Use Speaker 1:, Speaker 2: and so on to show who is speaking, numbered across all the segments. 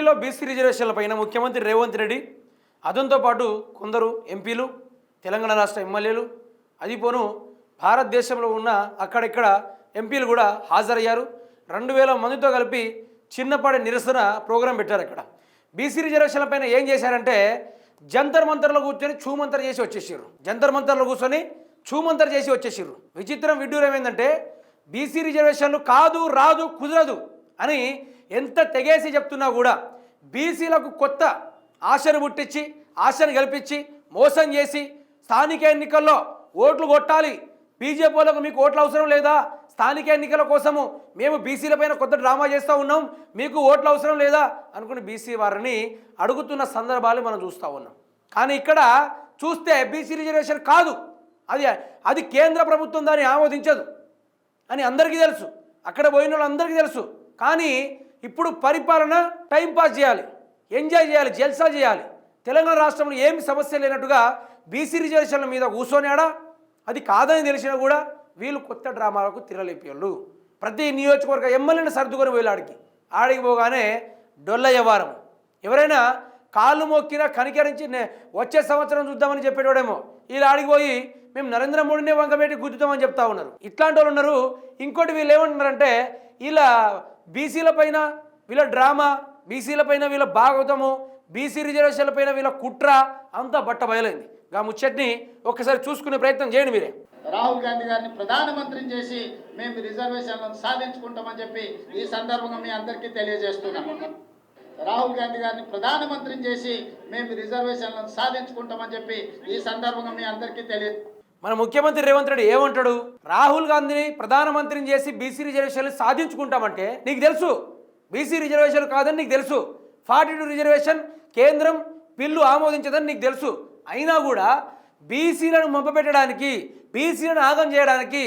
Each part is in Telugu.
Speaker 1: ఢిల్లీలో బీసీ రిజర్వేషన్ల పైన ముఖ్యమంత్రి రేవంత్ రెడ్డి అతనితో పాటు కొందరు ఎంపీలు తెలంగాణ రాష్ట్ర ఎమ్మెల్యేలు అది పోను భారతదేశంలో ఉన్న అక్కడిక్కడ ఎంపీలు కూడా హాజరయ్యారు. రెండు వేల మందితో కలిపి చిన్నపాటి నిరసన ప్రోగ్రాం పెట్టారు అక్కడ. బీసీ రిజర్వేషన్ల పైన ఏం చేశారంటే జంతర్ మంతర్లో కూర్చొని చూమంతర్ చేసి వచ్చేసారు జంతర్ మంతర్లో కూర్చొని చూమంతర్ చేసి వచ్చేసారు విచిత్రం విడ్డూరం ఏంటంటే బీసీ రిజర్వేషన్లు కాదు రాదు కుదరదు అని ఎంత తెగేసి చెప్తున్నా కూడా బీసీలకు కొత్త ఆశను పుట్టించి ఆశను కల్పించి మోసం చేసి స్థానిక ఎన్నికల్లో ఓట్లు కొట్టాలి. బీజేపీలకు మీకు ఓట్లు అవసరం లేదా? స్థానిక ఎన్నికల కోసము మేము బీసీల పైన కొత్త డ్రామా చేస్తూ ఉన్నాం. మీకు ఓట్లు అవసరం లేదా? అనుకుని బీసీ వారిని అడుగుతున్న సందర్భాలు మనం చూస్తూ ఉన్నాం. కానీ ఇక్కడ చూస్తే బీసీ రిజర్వేషన్ కాదు. అది అది కేంద్ర ప్రభుత్వం దాన్ని ఆమోదించదు. అని అందరికీ తెలుసు. అక్కడ పోయిన వాళ్ళందరికీ తెలుసు. కానీ ఇప్పుడు పరిపాలన టైంపాస్ చేయాలి ఎంజాయ్ చేయాలి జల్సా చేయాలి. తెలంగాణ రాష్ట్రంలో ఏమి సమస్య లేనట్టుగా బీసీ రిజర్వేషన్ల మీద కూర్చొని అది కాదని తెలిసినా కూడా వీళ్ళు కొత్త డ్రామాలకు తిరలేపేళ్ళు. ప్రతి నియోజకవర్గ ఎమ్మెల్యేని సర్దుకొని పోయి ఆడికి ఆడికి పోగానే డొల్ల వ్యవహారం ఎవరైనా కాళ్ళు మొక్కినా కనికరించి వచ్చే సంవత్సరం చూద్దామని చెప్పేటోడేమో. వీళ్ళు ఆడికి పోయి మేము నరేంద్ర మోడీనే వంకబెట్టి గుద్దుతామని చెప్తా ఉన్నారు. ఇట్లాంటి వాళ్ళు ఉన్నారు ఇంకోటి వీళ్ళు ఏమంటున్నారంటే వీళ్ళ బీసీల పైన వీళ్ళ డ్రామా బీసీల పైన వీళ్ళ భాగవతము బీసీ రిజర్వేషన్ల పైన వీళ్ళ కుట్ర అంతా బట్ట బయలైంది. గా ముచ్చట్ని ఒక్కసారి చూసుకునే ప్రయత్నం చేయండి మీరే.
Speaker 2: రాహుల్ గాంధీ గారిని ప్రధానమంత్రిని చేసి మేము రిజర్వేషన్లను సాధించుకుంటామని చెప్పి ఈ సందర్భంగా మీ అందరికీ తెలియజేస్తున్నాం. రాహుల్ గాంధీ గారిని ప్రధానమంత్రిని చేసి మేము రిజర్వేషన్లను సాధించుకుంటామని చెప్పి ఈ సందర్భంగా మీ అందరికీ తెలియ
Speaker 1: మన ముఖ్యమంత్రి రేవంత్ రెడ్డి ఏమంటాడు? రాహుల్ గాంధీని ప్రధానమంత్రిని చేసి బీసీ రిజర్వేషన్లు సాధించుకుంటామంటే నీకు తెలుసు. బీసీ రిజర్వేషన్ కాదని నీకు తెలుసు. ఫార్టీ టూ రిజర్వేషన్ కేంద్రం బిల్లు ఆమోదించదని నీకు తెలుసు. అయినా కూడా బీసీలను మొంపబెట్టడానికి బీసీలను ఆగం చేయడానికి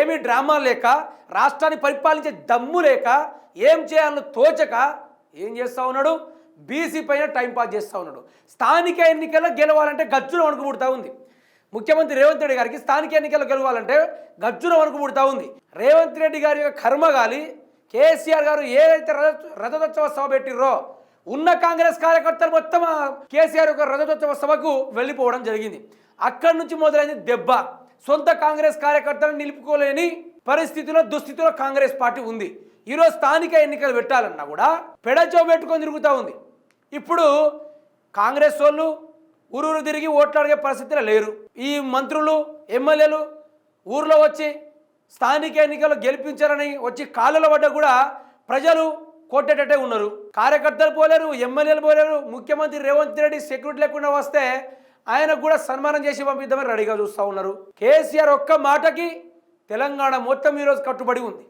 Speaker 1: ఏమీ డ్రామా లేక రాష్ట్రాన్ని పరిపాలించే దమ్ము లేక ఏం చేయాలో తోచక ఏం చేస్తూ ఉన్నాడు? బీసీ పైన టైంపాస్ చేస్తూ ఉన్నాడు. స్థానిక ఎన్నికల్లో గెలవాలంటే గజ్జున వణుకు పుడతా ఉంది. ముఖ్యమంత్రి రేవంత్ రెడ్డి గారికి స్థానిక ఎన్నికలు గెలవాలంటే గజ్జున వరకు పుడుతూ ఉంది. రేవంత్ రెడ్డి గారి యొక్క కర్మగాలి కేసీఆర్ గారు ఏదైతే రథ రథోత్సవ సభ పెట్టిర్రో ఉన్న కాంగ్రెస్ కార్యకర్తలు మొత్తం కేసీఆర్ యొక్క రథోత్సవ సభకు వెళ్ళిపోవడం జరిగింది. అక్కడి నుంచి మొదలైంది దెబ్బ. సొంత కాంగ్రెస్ కార్యకర్తలను నిలుపుకోలేని పరిస్థితిలో దుస్థితిలో కాంగ్రెస్ పార్టీ ఉంది. ఈరోజు స్థానిక ఎన్నికలు పెట్టాలన్నా కూడా పెడచో పెట్టుకొని తిరుగుతూ ఉంది. ఇప్పుడు కాంగ్రెస్ వాళ్ళు ఊరూరు తిరిగి ఓట్లు అడిగే పరిస్థితిలో లేరు. ఈ మంత్రులు ఎమ్మెల్యేలు ఊర్లో వచ్చి స్థానిక ఎన్నికలు గెలిపించారని వచ్చి కాళ్ళలో పడ్డ కూడా ప్రజలు కొట్టేటట్టే ఉన్నారు. కార్యకర్తలు పోలేరు ఎమ్మెల్యేలు పోలేరు ముఖ్యమంత్రి రేవంత్ రెడ్డి సెక్యూరిటీ లేకుండా వస్తే ఆయనకు కూడా సన్మానం చేసి పంపిద్దామని రెడీగా చూస్తూ ఉన్నారు. కేసీఆర్ ఒక్క మాటకి తెలంగాణ మొత్తం ఈరోజు కట్టుబడి ఉంది.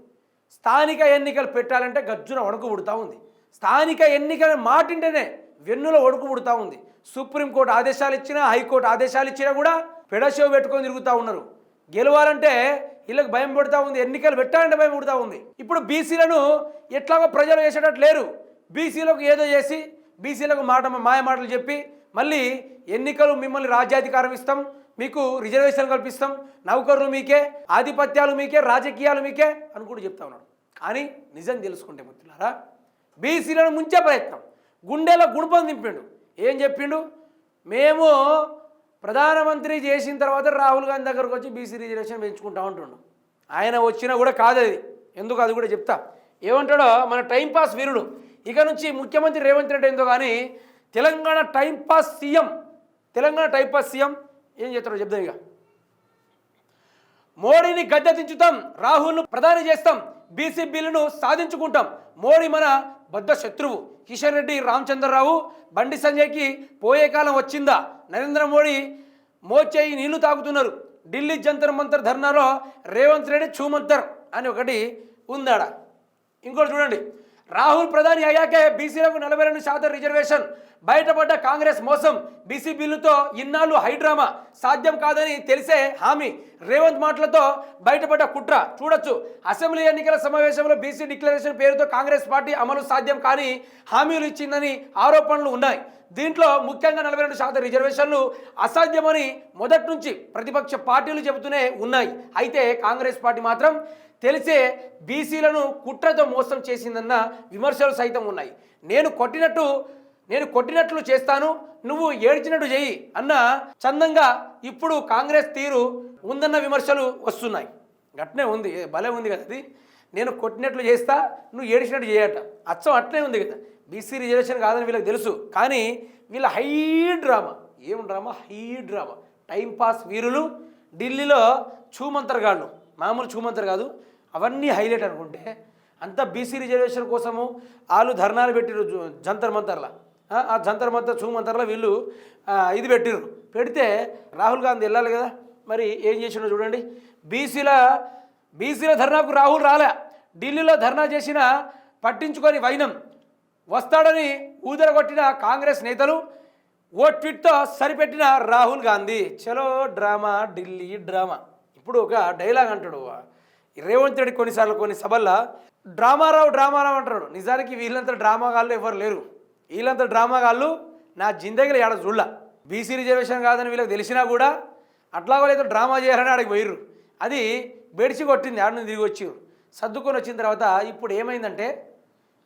Speaker 1: స్థానిక ఎన్నికలు పెట్టాలంటే గజ్జున వణుకు పుడుతూ ఉంది. స్థానిక ఎన్నికల మాటింటేనే వెన్నులో వణుకు పుడుతూ ఉంది. సుప్రీంకోర్టు ఆదేశాలు ఇచ్చినా హైకోర్టు ఆదేశాలు ఇచ్చినా కూడా పెడషో పెట్టుకొని తిరుగుతూ ఉన్నారు. గెలవాలంటే వీళ్ళకి భయం పడుతూ ఉంది ఎన్నికలు పెట్టాలంటే భయం పెడతా ఉంది. ఇప్పుడు బీసీలను ఎట్లాగో ప్రజలు వేసేటట్టు లేరు. బీసీలకు ఏదో చేసి బీసీలకు మాట మాయ మాటలు చెప్పి మళ్ళీ ఎన్నికలు మిమ్మల్ని రాజ్యాధికారం ఇస్తాం మీకు రిజర్వేషన్ కల్పిస్తాం నౌకర్లు మీకే ఆధిపత్యాలు మీకే రాజకీయాలు మీకే అని కూడా చెప్తా ఉన్నాడు. కానీ నిజం తెలుసుకుంటే మిత్రులారా బీసీలను ముంచే ప్రయత్నం. గుండెలో గుణపం దింపిండు. ఏం చెప్పిండు? మేము ప్రధానమంత్రి చేసిన తర్వాత రాహుల్ గాంధీ దగ్గరకు వచ్చి బీసీ రిజర్వేషన్ పెంచుకుంటా ఉంటుండు ఆయన వచ్చినా కూడా కాదు అది ఎందుకు అది కూడా చెప్తా. ఏమంటాడో? మన టైంపాస్ వీరుడు. ఇక నుంచి ముఖ్యమంత్రి రేవంత్ రెడ్డి ఏందో కానీ Telangana timepass CM Telangana timepass CM ఏం చేస్తాడో చెప్దాం ఇక. మోడీని గద్దె దించుతాం రాహుల్ను ప్రధాని చేస్తాం బీసీ బిల్లును సాధించుకుంటాం. మోడీ మన బద్ద శత్రువు కిషన్ రెడ్డి రామచంద్రరావు బండి సంజయ్కి పోయే కాలం వచ్చిందా? నరేంద్ర మోడీ మోచేయి నీళ్ళు తాగుతున్నారు. ఢిల్లీ జంతర్ మంతర్ ధర్నాలో రేవంత్ రెడ్డి చూమంతర్ అని ఒకటి ఉందాడ ఇంకోటి చూడండి. రాహుల్ ప్రధాని అయ్యాకే బీసీలకు నలభై రెండు శాతం రిజర్వేషన్. బయటపడ్డ కాంగ్రెస్ మోసం. బీసీ బిల్లుతో ఇన్నాళ్ళు హైడ్రామా సాధ్యం కాదని తెలిసే హామీ. రేవంత్ మాటలతో బయటపడ్డ కుట్ర. చూడొచ్చు. అసెంబ్లీ ఎన్నికల సమావేశంలో బీసీ డిక్లరేషన్ పేరుతో కాంగ్రెస్ పార్టీ అమలు సాధ్యం కానీ హామీలు ఇచ్చిందని ఆరోపణలు ఉన్నాయి. దీంట్లో ముఖ్యంగా నలభై రెండు శాతం రిజర్వేషన్లు అసాధ్యమని మొదటి నుంచి ప్రతిపక్ష పార్టీలు చెబుతూనే ఉన్నాయి. అయితే కాంగ్రెస్ పార్టీ మాత్రం తెలిసే బీసీలను కుట్రతో మోసం చేసిందన్న విమర్శలు సైతం ఉన్నాయి. నేను కొట్టినట్టు నేను కొట్టినట్లు చేస్తాను నువ్వు ఏడ్చినట్టు చెయ్యి అన్న చందంగా ఇప్పుడు కాంగ్రెస్ తీరు ఉందన్న విమర్శలు వస్తున్నాయి. గట్నే ఉంది భలే ఉంది కదా అది. నేను కొట్టినట్లు చేస్తా నువ్వు ఏడిచినట్టు చేయట. అచ్చం అట్నే ఉంది కదా. బీసీ రిజర్వేషన్ కాదని వీళ్ళకి తెలుసు కానీ వీళ్ళ హై డ్రామా ఏం డ్రామా? High drama. టైంపాస్ వీరులు ఢిల్లీలో చూమంతరగాళ్ళు మామూలు చూమంతరు కాదు అవన్నీ హైలైట్ అనుకుంటే అంతా బీసీ రిజర్వేషన్ కోసము వాళ్ళు ధర్నాలు పెట్టిరు జంతర్ మంతర్లా. ఆ, జంతర్ మంతర్ చూమంతర్లో వీళ్ళు ఇది పెట్టిరు పెడితే రాహుల్ గాంధీ వెళ్ళాలి కదా. మరి ఏం చేసిండో చూడండి. బీసీల బీసీల ధర్నాకు రాహుల్ రాలే. ఢిల్లీలో ధర్నా చేసిన పట్టించుకొని వైనం. వస్తాడని ఊదరగొట్టిన కాంగ్రెస్ నేతలు ఓ ట్వీట్తో సరిపెట్టిన రాహుల్ గాంధీ. చలో డ్రామా ఢిల్లీ డ్రామా. ఇప్పుడు ఒక డైలాగ్ అంటాడు. రేవంత్ రెడ్డి కొన్నిసార్లు కొన్ని సభల్లో డ్రామారావు డ్రామారావు అంటాడు నిజానికి వీళ్ళంతా డ్రామాగాళ్ళు ఎవరు లేరు. వీళ్ళంతా డ్రామాగాళ్ళు నా జిందగీలో ఏడ చూడాల. బీసీ రిజర్వేషన్ కాదని వీళ్ళకి తెలిసినా కూడా అట్లాగో లేదో డ్రామా చేయాలని ఆడికి పోయిర్రు. అది బెడిచి కొట్టింది ఆడ నుంచి తిరిగి వచ్చిర్రు. సర్దుకొని వచ్చిన తర్వాత ఇప్పుడు ఏమైందంటే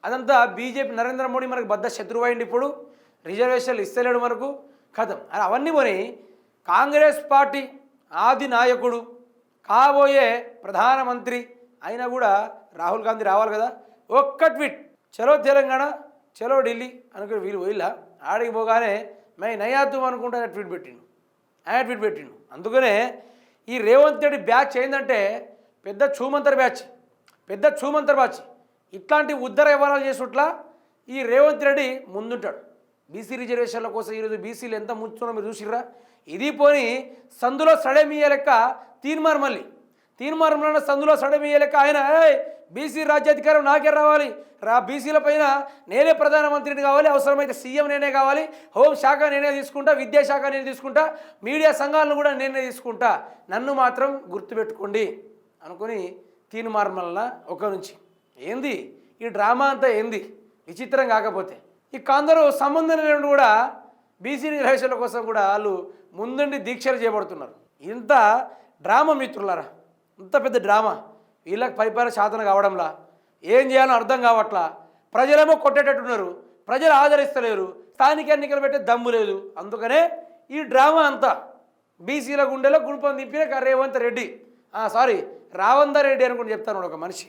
Speaker 1: అదంతా బీజేపీ నరేంద్ర మోడీ మనకు బద్ద శత్రువైంది ఇప్పుడు. రిజర్వేషన్లు ఇస్తలేడు మనకు. కథం. అని అవన్నీ కొని కాంగ్రెస్ పార్టీ ఆది నాయకుడు కాబోయే ప్రధానమంత్రి అయినా కూడా రాహుల్ గాంధీ రావాలి కదా. ఒక్క ట్వీట్ చలో తెలంగాణ చలో ఢిల్లీ అనుకుని వీళ్ళు పోయిలా ఆడికి పోగానే మే నయాతుం అనుకుంటా ఆయన ట్వీట్ పెట్టిండు. ఆయన ట్వీట్ పెట్టిండు. అందుకనే ఈ రేవంత్ రెడ్డి బ్యాచ్ ఏంటంటే పెద్ద చూమంతర్ బ్యాచ్. పెద్ద చూమంతర్ బ్యాచ్. ఇట్లాంటి ఉద్దర వ్యవహారాలు చేసుట్లా ఈ రేవంత్ రెడ్డి ముందుంటాడు. బీసీ రిజర్వేషన్ల కోసం ఈరోజు బీసీలు ఎంత ముంచుతున్నా మీరు చూసిర్రా? ఇది పోని సందులో సడమియ్య లెక్క తీర్మార్ మళ్ళీ. తీర్మానంలో సందులో సడమియ్య లెక్క ఆయన బీసీ రాజ్యాధికారం నాకే రావాలి. రా బీసీల పైన నేనే ప్రధానమంత్రిని కావాలి అవసరమైతే సీఎం నేనే కావాలి హోంశాఖ నేనే తీసుకుంటా విద్యాశాఖ నేనే తీసుకుంటా మీడియా సంఘాలను కూడా నేనే తీసుకుంటా. నన్ను మాత్రం గుర్తుపెట్టుకోండి. అనుకుని తీర్మార్మల్ల ఒక నుంచి. ఏంది? ఈ డ్రామా అంతా ఏంది? విచిత్రం కాకపోతే. ఈ కొందరు సంబంధం లేని కూడా బీసీ రిజర్వేషన్ల కోసం కూడా వాళ్ళు ముందుండి దీక్షలు చేపడుతున్నారు. ఇంత డ్రామా మిత్రులారా ఇంత పెద్ద డ్రామా. వీళ్ళకి పరిపాలన శాతం కావడంలా ఏం చేయాలో అర్థం కావట్లా. ప్రజలేమో కొట్టేటట్టున్నారు ప్రజలు ఆదరిస్తలేరు స్థానిక ఎన్నికలు పెట్టే దమ్ము లేదు. అందుకనే ఈ డ్రామా అంతా బీసీల గుండెలో గుణపం దింపిన రేవంత్ రెడ్డి. సారీ రావందర్ రెడ్డి అనుకుని చెప్తాను ఒక మనిషి.